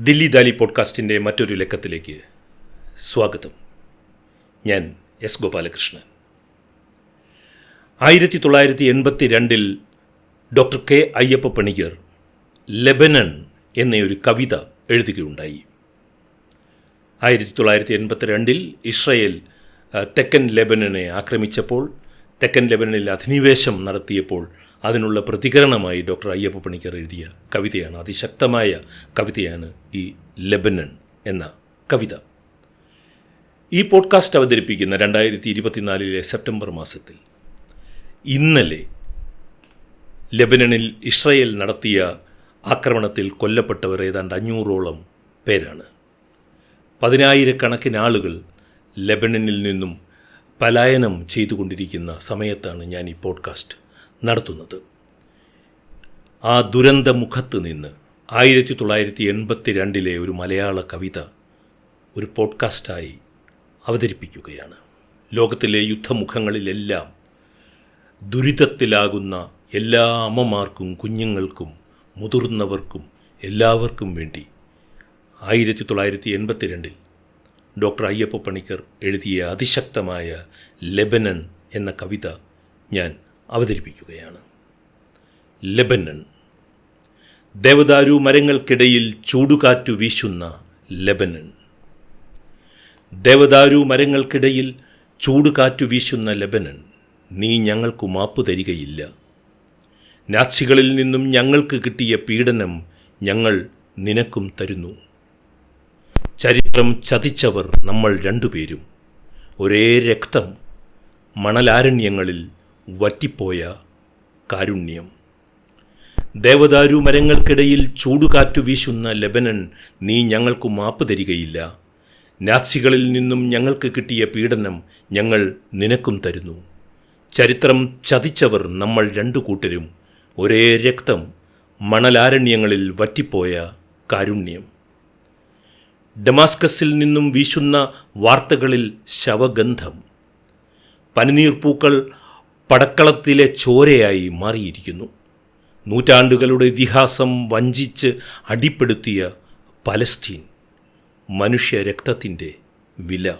ദില്ലി ദാലി പോഡ്കാസ്റ്റിന്റെ മറ്റൊരു ലക്കത്തിലേക്ക് സ്വാഗതം. ഞാൻ എസ് ഗോപാലകൃഷ്ണൻ. ആയിരത്തി തൊള്ളായിരത്തി എൺപത്തി രണ്ടിൽ doctor K Ayyappa Panicker Lebanon എന്നൊരു കവിത എഴുതുകയുണ്ടായി. ആയിരത്തി തൊള്ളായിരത്തി എൺപത്തി രണ്ടിൽ ഇസ്രയേൽ തെക്കൻ ലെബനനെ ആക്രമിച്ചപ്പോൾ തെക്കൻ ലെബനനിൽ അധിനിവേശം നടത്തിയപ്പോൾ അതിനുള്ള പ്രതികരണമായി ഡോക്ടർ അയ്യപ്പ പണിക്കർ എഴുതിയ കവിതയാണ് അതിശക്തമായ കവിതയാണ് ഈ ലെബനൻ എന്ന കവിത. ഈ പോഡ്കാസ്റ്റ് അവതരിപ്പിക്കുന്ന രണ്ടായിരത്തി ഇരുപത്തിനാലിലെ സെപ്റ്റംബർ മാസത്തിൽ ഇന്നലെ ലെബനനിൽ ഇസ്രയേൽ നടത്തിയ ആക്രമണത്തിൽ കൊല്ലപ്പെട്ടവർ ഏതാണ്ട് അഞ്ഞൂറോളം പേരാണ്. പതിനായിരക്കണക്കിന് ആളുകൾ ലെബനനിൽ നിന്നും പലായനം ചെയ്തുകൊണ്ടിരിക്കുന്ന സമയത്താണ് ഞാൻ ഈ പോഡ്കാസ്റ്റ് നടത്തുന്നത്. ആ ദുരന്ത മുഖത്ത് നിന്ന് ആയിരത്തി തൊള്ളായിരത്തി എൺപത്തി രണ്ടിലെ ഒരു മലയാള കവിത ഒരു പോഡ്കാസ്റ്റായി അവതരിപ്പിക്കുകയാണ്. ലോകത്തിലെ യുദ്ധമുഖങ്ങളിലെല്ലാം ദുരിതത്തിലാകുന്ന എല്ലാ അമ്മമാർക്കും കുഞ്ഞുങ്ങൾക്കും മുതിർന്നവർക്കും എല്ലാവർക്കും വേണ്ടി ആയിരത്തി തൊള്ളായിരത്തി എൺപത്തി രണ്ടിൽ ഡോക്ടർ അയ്യപ്പ പണിക്കർ എഴുതിയ അതിശക്തമായ ലെബനൻ എന്ന കവിത ഞാൻ അവതരിപ്പിക്കുകയാണ്. ലെബനൻ. ദേവദാരു മരങ്ങൾക്കിടയിൽ ചൂടുകാറ്റു വീശുന്ന ലെബനൻ. ദേവദാരു മരങ്ങൾക്കിടയിൽ ചൂടുകാറ്റു വീശുന്ന ലെബനൻ നീ ഞങ്ങൾക്കു മാപ്പ് തരികയില്ല. നാച്ചികളിൽ നിന്നും ഞങ്ങൾക്ക് കിട്ടിയ പീഡനം ഞങ്ങൾ നിനക്കും തരുന്നു. ചരിത്രം ചതിച്ചവർ നമ്മൾ രണ്ടുപേരും. ഒരേ രക്തം മണലാരണ്യങ്ങളിൽ വറ്റിപ്പോയ കാരുണ്യം. ദേവദാരു മരങ്ങൾക്കിടയിൽ ചൂടുകാറ്റു വീശുന്ന ലെബനൻ നീ ഞങ്ങൾക്കു മാപ്പ് തരികയില്ല. നാസികളിൽ നിന്നും ഞങ്ങൾക്ക് കിട്ടിയ പീഡനം ഞങ്ങൾ നിനക്കും തരുന്നു. ചരിത്രം ചതിച്ചവർ നമ്മൾ രണ്ടു കൂട്ടരും ഒരേ രക്തം മണലാരണ്യങ്ങളിൽ വറ്റിപ്പോയ കാരുണ്യം. ഡമാസ്കസിൽ നിന്നും വീശുന്ന വാർത്തകളിൽ ശവഗന്ധം. പനിനീർപ്പൂക്കൾ പടക്കളത്തിലെ ചോരയായി മാറിയിരിക്കുന്നു. നൂറ്റാണ്ടുകളുടെ ഇതിഹാസം വഞ്ചിച്ച് അടിപ്പെടുത്തിയ പലസ്തീൻ മനുഷ്യ രക്തത്തിന്റെ വില.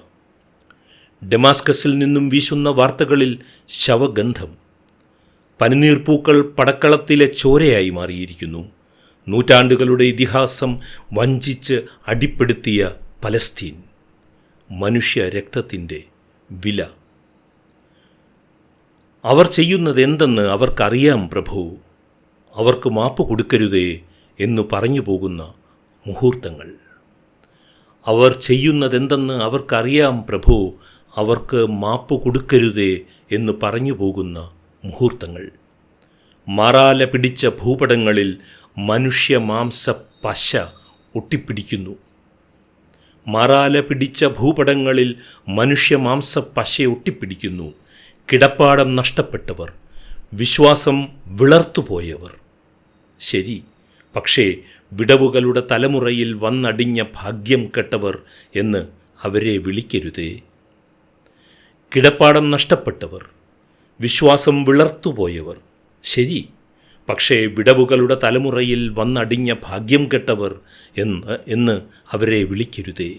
ഡെമാസ്കസിൽ നിന്നും വീശുന്ന വാർത്തകളിൽ ശവഗന്ധം. പനിനീർപ്പൂക്കൾ പടക്കളത്തിലെ ചോരയായി മാറിയിരിക്കുന്നു. നൂറ്റാണ്ടുകളുടെ ഇതിഹാസം വഞ്ചിച്ച് അടിപ്പെടുത്തിയ പലസ്തീൻ മനുഷ്യ രക്തത്തിന്റെ വില. അവർ ചെയ്യുന്നത് എന്തെന്ന് അവർക്കറിയാം പ്രഭു. അവർക്ക് മാപ്പ് കൊടുക്കരുതേ എന്ന് പറഞ്ഞു പോകുന്ന മുഹൂർത്തങ്ങൾ. അവർ ചെയ്യുന്നതെന്തെന്ന് അവർക്കറിയാം പ്രഭു. അവർക്ക് മാപ്പ് കൊടുക്കരുതേ എന്ന് പറഞ്ഞു പോകുന്ന മുഹൂർത്തങ്ങൾ. മറാല പിടിച്ച ഭൂപടങ്ങളിൽ മനുഷ്യ മാംസ പശ ഒട്ടിപ്പിടിക്കുന്നു. മറാല പിടിച്ച ഭൂപടങ്ങളിൽ മനുഷ്യ മാംസ പശ ഒട്ടിപ്പിടിക്കുന്നു. കിടപ്പാടം നഷ്ടപ്പെട്ടവർ വിശ്വാസം വിളർത്തുപോയവർ. ശരി പക്ഷേ വിടവുകളുടെ തലമുറയിൽ വന്നടിഞ്ഞ ഭാഗ്യം കെട്ടവർ എന്ന് അവരെ വിളിക്കരുതേ. കിടപ്പാടം നഷ്ടപ്പെട്ടവർ വിശ്വാസം വിളർത്തുപോയവർ. ശരി പക്ഷേ വിടവുകളുടെ തലമുറയിൽ വന്നടിഞ്ഞ ഭാഗ്യം കെട്ടവർ എന്ന് എന്ന് അവരെ വിളിക്കരുതേ.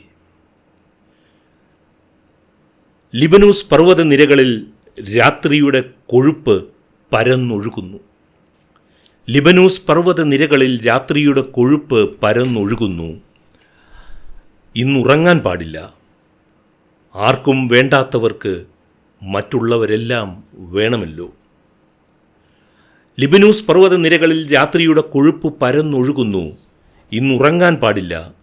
ലിബനൂസ് പർവതനിരകളിൽ രാത്രിയുടെ കൊഴുപ്പ് പരന്നൊഴുകുന്നു. ലിബനൂസ് പർവതനിരകളിൽ രാത്രിയുടെ കൊഴുപ്പ് പരന്നൊഴുകുന്നു. ഇന്നുറങ്ങാൻ പാടില്ല. ആർക്കും വേണ്ടാത്തവർക്ക് മറ്റുള്ളവരെല്ലാം വേണമല്ലോ. ലിബനൂസ് പർവത നിരകളിൽ രാത്രിയുടെ കൊഴുപ്പ് പരന്നൊഴുകുന്നു. ഇന്നുറങ്ങാൻ പാടില്ല.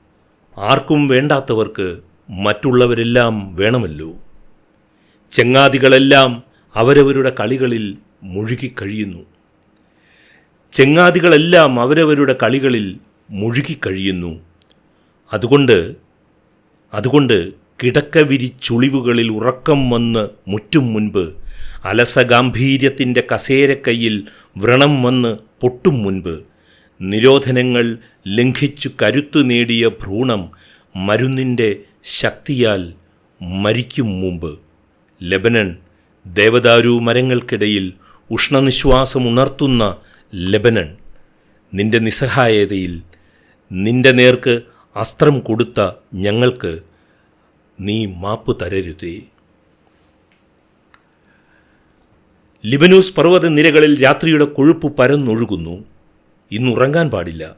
ആർക്കും വേണ്ടാത്തവർക്ക് മറ്റുള്ളവരെല്ലാം വേണമല്ലോ. ചെങ്ങാതികളെല്ലാം അവരവരുടെ കളികളിൽ മുഴുകിക്കഴിയുന്നു. ചെങ്ങാതികളെല്ലാം അവരവരുടെ കളികളിൽ മുഴുകിക്കഴിയുന്നു. അതുകൊണ്ട് അതുകൊണ്ട് കിടക്ക വിരിച്ചുളിവുകളിൽ ഉറക്കം വന്ന് മുറ്റും മുൻപ് അലസഗാംഭീര്യത്തിന്റെ കസേരക്കൈയിൽ വ്രണം വന്ന് പൊട്ടും മുൻപ് നിരോധനങ്ങൾ ലംഘിച്ചു കരുത്തു നേടിയ ഭ്രൂണം മരുന്നിന്റെ ശക്തിയാൽ മരിക്കും മുമ്പ്. ലെബനൻ ദേവദാരു മരങ്ങൾക്കിടയിൽ ഉഷ്ണനിശ്വാസം ഉണർത്തുന്ന ലെബനൻ. നിന്റെ നിസ്സഹായതയിൽ നിന്റെ നേർക്ക് അസ്ത്രം കൊടുത്ത ഞങ്ങൾക്ക് നീ മാപ്പ് തരരുതേ. ലിബനൂസ് പർവത നിരകളിൽ രാത്രിയുടെ കൊഴുപ്പ് പരന്നൊഴുകുന്നു. ഇന്നുറങ്ങാൻ പാടില്ല.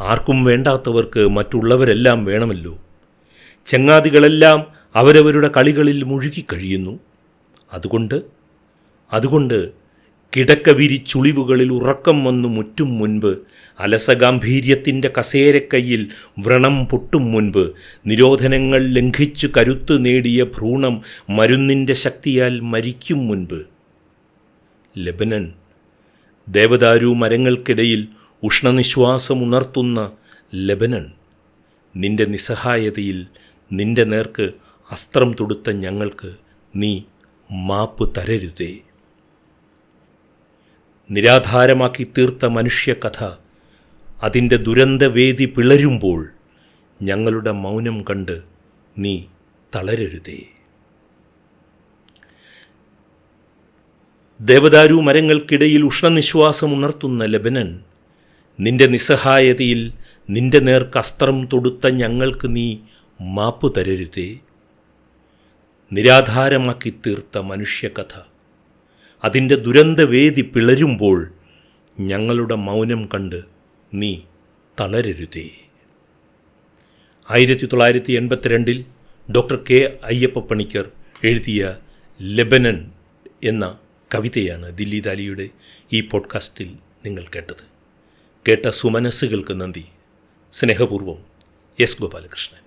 ആർക്കും വേണ്ടാത്തവർക്ക് മറ്റുള്ളവരെല്ലാം വേണമല്ലോ. ചങ്ങാതികളെല്ലാം അവരവരുടെ കളികളിൽ മുഴുകിക്കഴിയുന്നു അതുകൊണ്ട് അതുകൊണ്ട് കിടക്ക വിരിച്ചുളിവുകളിൽ ഉറക്കം വന്നു മുറ്റും മുൻപ് അലസഗാംഭീര്യത്തിന്റെ കസേരക്കൈയിൽ വ്രണം പൊട്ടും മുൻപ് നിരോധനങ്ങൾ ലംഘിച്ചു കരുത്ത് നേടിയ ഭ്രൂണം മരുന്നിന്റെ ശക്തിയാൽ മരിക്കും മുൻപ്. ലബനൻ ദേവദാരു മരങ്ങൾക്കിടയിൽ ഉഷ്ണനിശ്വാസം ഉണർത്തുന്ന ലബനൻ നിന്റെ നിസ്സഹായതയിൽ നിന്റെ നേർക്ക് അസ്ത്രം തൊടുത്ത ഞങ്ങൾക്ക് നീ മാപ്പ് തരരുതേ. നിരാധാരമാക്കി തീർത്ത മനുഷ്യകഥ അതിന്റെ ദുരന്തവേദി പിളരുമ്പോൾ ഞങ്ങളുടെ മൗനം കണ്ട് നീ തളരരുതേ. ദേവദാരു മരങ്ങൾക്കിടയിൽ ഉഷ്ണനിശ്വാസം ഉണർത്തുന്ന ലബനൻ നിന്റെ നിസ്സഹായതയിൽ നിന്റെ നേർക്ക് അസ്ത്രം തൊടുത്ത ഞങ്ങൾക്ക് നീ മാപ്പ് തരരുതേ. നിരാധാരമാക്കി തീർത്ത മനുഷ്യകഥ. അതിന്റെ ദുരന്തവേദി പിളരുമ്പോൾ ഞങ്ങളുടെ മൗനം കണ്ട് നീ തളരരുതേ. ആയിരത്തി തൊള്ളായിരത്തി എൺപത്തിരണ്ടിൽ ഡോക്ടർ കെ അയ്യപ്പ പണിക്കർ എഴുതിയ ലെബനൻ എന്ന കവിതയാണ് ദില്ലി ദാലിയുടെ ഈ പോഡ്കാസ്റ്റിൽ നിങ്ങൾ കേട്ടത്. കേട്ട സുമനസ്സുകൾക്ക് നന്ദി. സ്നേഹപൂർവം എസ് ഗോപാലകൃഷ്ണൻ.